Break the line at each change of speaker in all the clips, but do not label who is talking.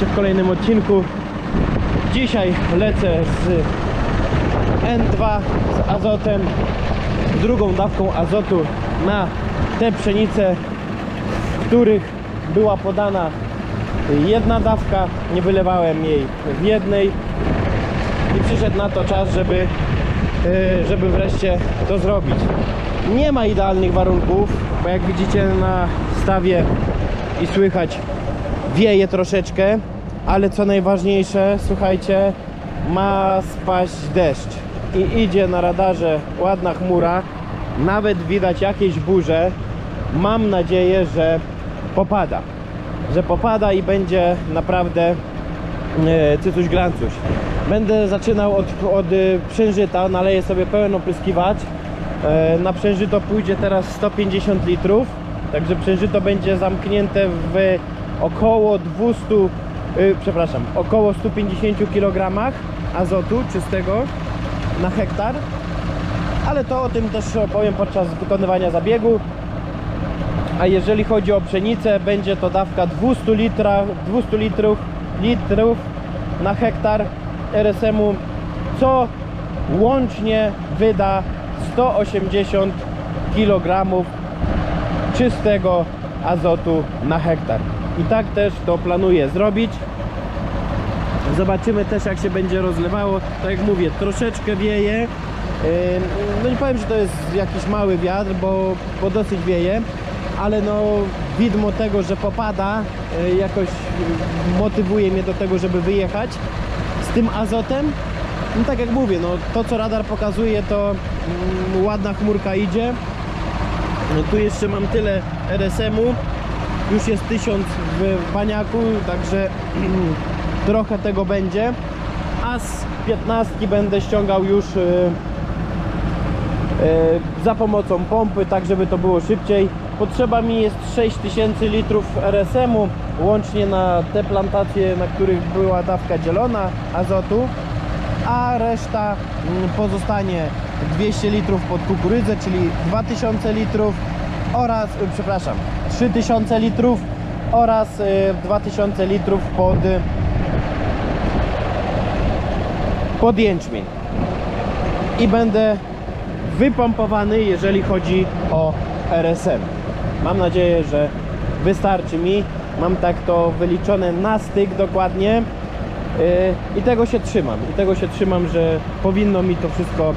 W kolejnym odcinku. Dzisiaj lecę z N2 z azotem, drugą dawką azotu na te pszenice, w których była podana jedna dawka. Nie wylewałem jej w jednej i przyszedł na to czas, żeby, e, żeby wreszcie to zrobić. Nie ma idealnych warunków, bo jak widzicie na stawie i słychać wieje troszeczkę, ale co najważniejsze, słuchajcie, ma spaść deszcz i idzie na radarze ładna chmura, nawet widać jakieś burze. Mam nadzieję, że popada, że popada i będzie naprawdę e, cycuś glancuś. Będę zaczynał od, od e, przężyta, naleję sobie pełen opryskiwacz. E, Na przężyto pójdzie teraz 150 litrów, także przężyto będzie zamknięte w około 200, y, przepraszam, około 150 kg azotu czystego na hektar. Ale to o tym też opowiem podczas wykonywania zabiegu. A jeżeli chodzi o pszenicę, będzie to dawka 200 litra, 200 litrów, litrów na hektar RSM-u, co łącznie wyda 180 kg czystego azotu na hektar. I tak też to planuję zrobić. Zobaczymy też jak się będzie rozlewało. Tak jak mówię, troszeczkę wieje. No nie powiem, że to jest jakiś mały wiatr, bo, bo dosyć wieje, ale no widmo tego, że popada y, jakoś motywuje mnie do tego, żeby wyjechać z tym azotem. No tak jak mówię, no to co radar pokazuje to mm, ładna chmurka idzie. No tu jeszcze mam tyle RSM-u. Już jest 1000 w baniaku, także trochę tego będzie. A z 15 będę ściągał już y, y, za pomocą pompy, tak żeby to było szybciej. Potrzeba mi jest 6000 litrów RSM-u, łącznie na te plantacje, na których była dawka dzielona azotu, a reszta mm, pozostanie 200 litrów pod kukurydzę, czyli 2000 litrów oraz, y, przepraszam, 3000 litrów oraz y, 2000 litrów pod y, pod jęczmień. I będę wypompowany jeżeli chodzi o RSM mam nadzieję, że wystarczy mi. Mam tak to wyliczone na styk dokładnie. I tego się trzymam. I tego się trzymam, że powinno mi to wszystko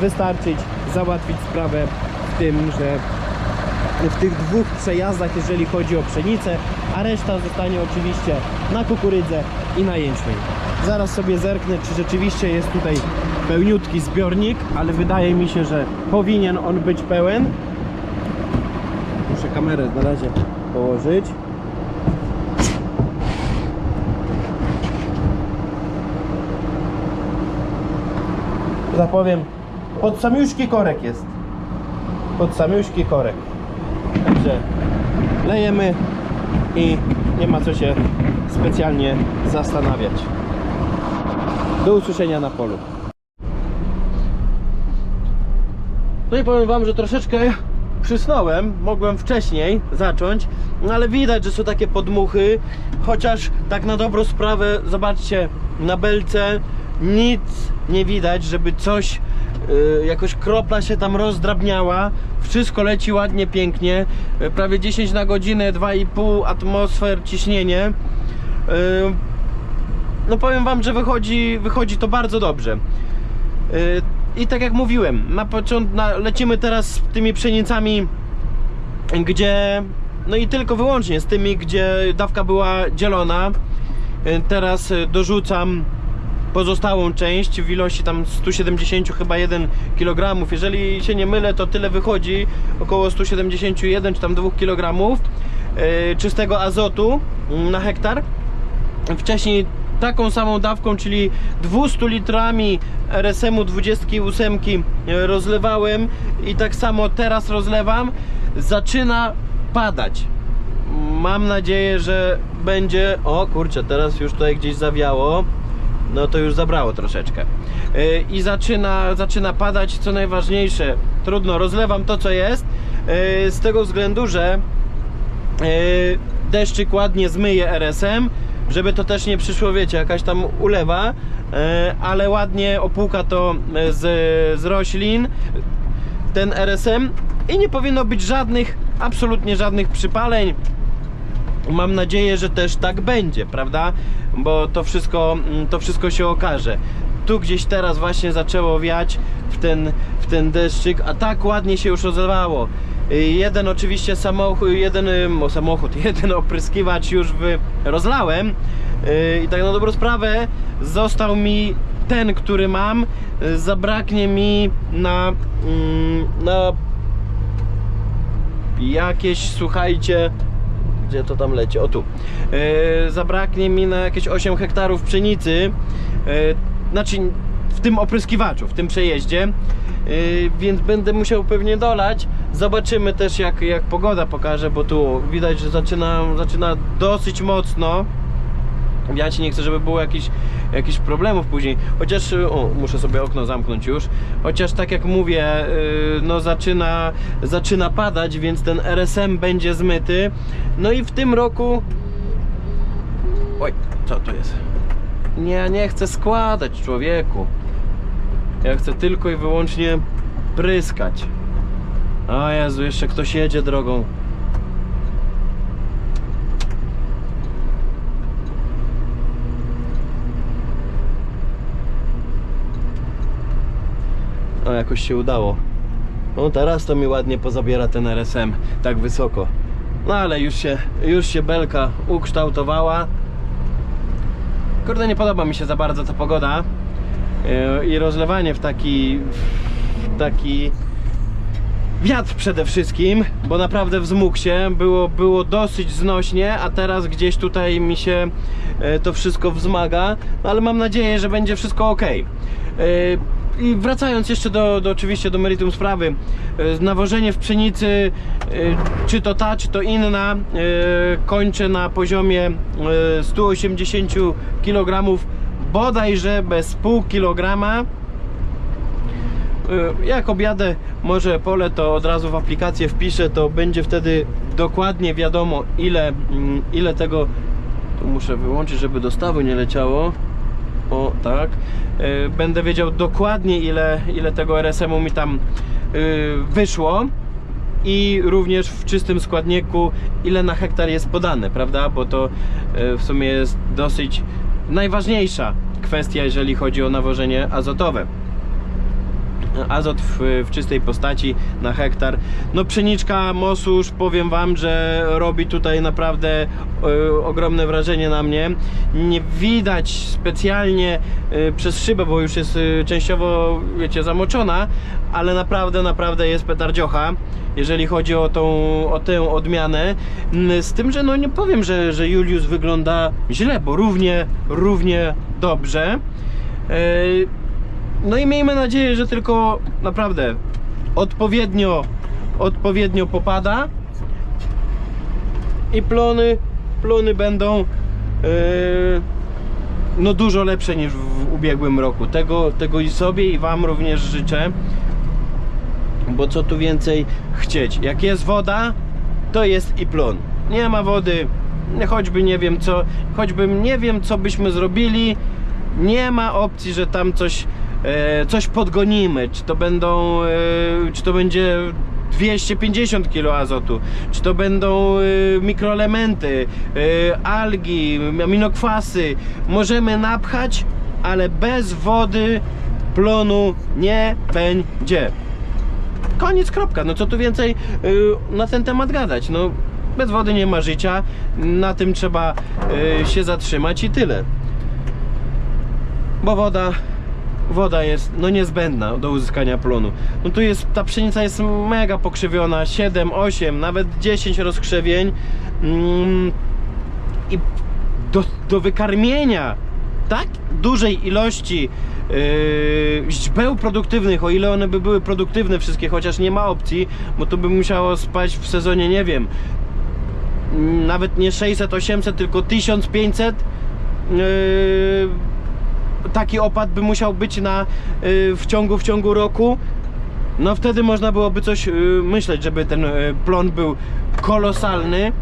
wystarczyć załatwić sprawę w tym, że w tych dwóch przejazdach, jeżeli chodzi o pszenicę, a reszta zostanie oczywiście na kukurydzę i na jęczmień. Zaraz sobie zerknę, czy rzeczywiście jest tutaj pełniutki zbiornik, ale wydaje mi się, że powinien on być pełen. Muszę kamerę na razie położyć. Zapowiem, pod samiuszki korek jest. Pod samiuszki korek. Także lejemy i nie ma co się specjalnie zastanawiać. Do usłyszenia na polu. No i powiem wam, że troszeczkę przysnąłem, mogłem wcześniej zacząć, no ale widać, że są takie podmuchy, chociaż tak na dobrą sprawę, zobaczcie, na belce nic nie widać, żeby coś jakoś kropla się tam rozdrabniała. Wszystko leci ładnie, pięknie. Y, prawie 10 na godzinę, 2,5 atmosfer ciśnienie. Y, no powiem wam, że wychodzi, wychodzi to bardzo dobrze. Y, I tak jak mówiłem, na początku lecimy teraz z tymi pszenicami, gdzie no i tylko wyłącznie z tymi, gdzie dawka była dzielona. Y, Teraz y, dorzucam pozostałą część w ilości tam 170 chyba 1 kg. Jeżeli się nie mylę, to tyle wychodzi, około 171 czy tam 2 kg yy, czystego azotu mm, na hektar. Wcześniej taką samą dawką, czyli 200 litrami RSM-u 28 rozlewałem i tak samo teraz rozlewam. Zaczyna padać. Mam nadzieję, że będzie. O kurczę, teraz już tutaj gdzieś zawiało. No to już zabrało troszeczkę. Yy, I zaczyna, zaczyna padać, co najważniejsze. Trudno, rozlewam to co jest. yy, Z tego względu, że yy, deszczyk ładnie zmyje RSM, żeby to też nie przyszło, wiecie, jakaś tam ulewa, e, ale ładnie opłuka to z, z roślin ten RSM i nie powinno być żadnych, absolutnie żadnych przypaleń. Mam nadzieję, że też tak będzie, prawda? Bo to wszystko, mm, to wszystko się okaże. Tu gdzieś teraz właśnie zaczęło wiać w ten, w ten deszczyk, a tak ładnie się już rozlewało. Jeden oczywiście samochód, jeden o, samochód, jeden opryskiwacz już wy, rozlałem Y, i tak na dobrą sprawę został mi ten, który mam, zabraknie mi na, mm, na jakieś, słuchajcie, gdzie to tam leci? O tu. Yy, zabraknie mi na jakieś 8 hektarów pszenicy. Yy, znaczy w tym opryskiwaczu, w tym przejeździe. Yy, więc będę musiał pewnie dolać. Zobaczymy też jak, jak pogoda pokaże, bo tu widać, że zaczyna, zaczyna dosyć mocno. Ja ci nie chcę, żeby było jakichś jakichś problemów później. Chociaż, y, o, muszę sobie okno zamknąć już. Chociaż tak jak mówię, yy, no zaczyna, zaczyna padać, więc ten RSM będzie zmyty. No i w tym roku... Oj, co to jest? Nie, nie chcę składać, człowieku. Ja chcę tylko i wyłącznie pryskać. O Jezu, jeszcze ktoś jedzie drogą. O, jakoś się udało. No teraz to mi ładnie pozabiera ten RSM tak wysoko. No ale już się, już się belka ukształtowała. Kurde, nie podoba mi się za bardzo ta pogoda Yy, i rozlewanie w taki, w taki wiatr przede wszystkim, bo naprawdę wzmógł się, było, było dosyć znośnie, a teraz gdzieś tutaj mi się e, to wszystko wzmaga, no ale mam nadzieję, że będzie wszystko ok. I wracając jeszcze do, do oczywiście do meritum sprawy, e, nawożenie w pszenicy, e, czy to ta, czy to inna, e, kończę na poziomie e, 180 kg, bodajże bez pół kilograma. Jak objadę może pole, to od razu w aplikację wpiszę, to będzie wtedy dokładnie wiadomo ile, mm, ile tego tu muszę wyłączyć, żeby dostawy nie leciało. O, tak. Y, Będę wiedział dokładnie ile, ile tego RSM-u mi tam y, wyszło i również w czystym składniku ile na hektar jest podane, prawda? Bo to y, w sumie jest dosyć najważniejsza kwestia, jeżeli chodzi o nawożenie azotowe azot w, w czystej postaci na hektar. No pszeniczka Mosusz, powiem Wam, że robi tutaj naprawdę e, ogromne wrażenie na mnie. Nie widać specjalnie e, przez szybę, bo już jest e, częściowo, wiecie, zamoczona, ale naprawdę, naprawdę jest petardziocha, jeżeli chodzi o tą, o tę odmianę. Z tym, że no nie powiem, że, że Julius wygląda źle, bo równie, równie dobrze. No i miejmy nadzieję, że tylko naprawdę odpowiednio, odpowiednio popada i plony, plony będą yy, no dużo lepsze niż w ubiegłym roku. Tego, tego i sobie i Wam również życzę. Bo co tu więcej chcieć? Jak jest woda, to jest i plon. Nie ma wody, choćby nie wiem co, choćbym nie wiem co byśmy zrobili, nie ma opcji, że tam coś, coś podgonimy. Czy to będą, e, czy to będzie 250 kg azotu, czy to będą e, mikroelementy, e, algi, aminokwasy. Możemy napchać, ale bez wody plonu nie będzie. Koniec, kropka. No co tu więcej na ten temat gadać? No bez wody nie ma życia, na tym trzeba się zatrzymać i tyle. Bo woda, woda jest no niezbędna do uzyskania plonu. No tu jest, ta pszenica jest mega pokrzywiona, 7, 8, nawet 10 rozkrzewień. Mm, I do, do wykarmienia tak dużej ilości yy, źdźbeł produktywnych, o ile one by były produktywne wszystkie, chociaż nie ma opcji, bo to by musiało spać w sezonie, nie wiem, mm, nawet nie 600, 800, tylko 1500 yy, taki opad by musiał być na, yy, w, ciągu, w ciągu roku. No wtedy można byłoby coś yy, myśleć, żeby ten yy, plon był kolosalny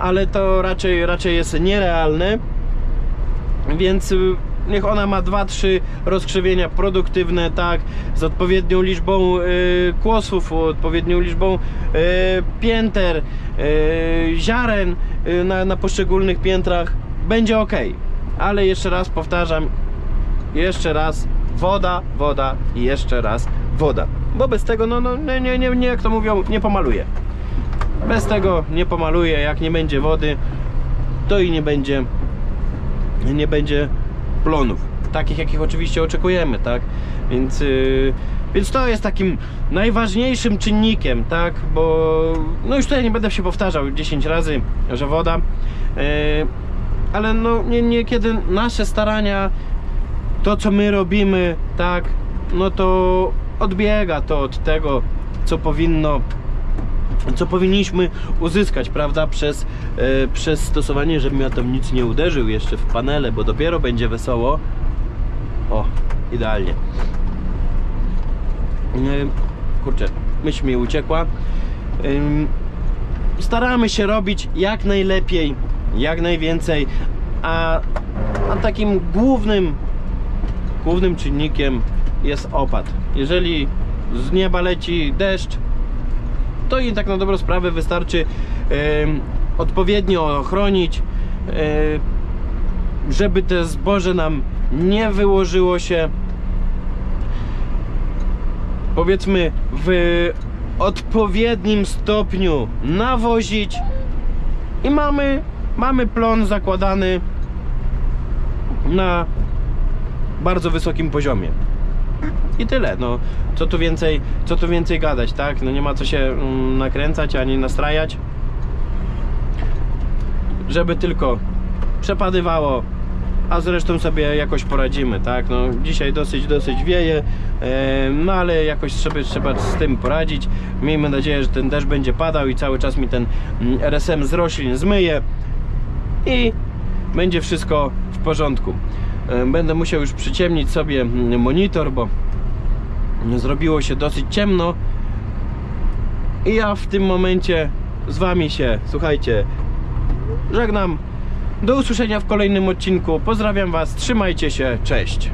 ale to raczej, raczej jest nierealne. Więc y, niech ona ma 2-3 rozkrzywienia produktywne, tak, z odpowiednią liczbą y, kłosów, odpowiednią liczbą y, pięter, y, ziaren y, na, na poszczególnych piętrach, będzie ok. Ale jeszcze raz powtarzam, jeszcze raz woda, woda i jeszcze raz woda. Bo bez tego, no, no nie, nie, nie, jak to mówią, nie pomaluje. Bez tego nie pomaluje, jak nie będzie wody, to i nie będzie nie będzie plonów. Takich, jakich oczywiście oczekujemy, tak? Więc, yy, więc to jest takim najważniejszym czynnikiem, tak? Bo no już tutaj nie będę się powtarzał 10 razy, że woda. Yy, ale no nie, niekiedy nasze starania, to co my robimy, tak? No to odbiega to od tego, co powinno co powinniśmy uzyskać, prawda, przez, e, przez stosowanie, żebym ja tam nic nie uderzył jeszcze w panele, bo dopiero będzie wesoło. O, idealnie. E, kurczę, myśl mi uciekła. Staramy się robić jak najlepiej, jak najwięcej, a, a takim głównym, głównym czynnikiem jest opad. Jeżeli z nieba leci deszcz, to i tak na dobrą sprawę wystarczy odpowiednio ochronić, żeby te zboże nam nie wyłożyło się powiedzmy w odpowiednim stopniu nawozić i mamy, mamy plon zakładany na bardzo wysokim poziomie. I tyle, no co tu więcej, co tu więcej gadać, tak? No nie ma co się mm, nakręcać ani nastrajać. Żeby tylko przepadywało, a zresztą sobie jakoś poradzimy, tak? No dzisiaj dosyć, dosyć wieje, no ale jakoś trzeba, trzeba z tym poradzić. Miejmy nadzieję, że ten deszcz będzie padał i cały czas mi ten mm, RSM z roślin zmyje i będzie wszystko w porządku. E, Będę musiał już przyciemnić sobie mm, monitor, bo zrobiło się dosyć ciemno. I ja w tym momencie z wami się, słuchajcie, żegnam. Do usłyszenia w kolejnym odcinku. Pozdrawiam was, trzymajcie się, cześć.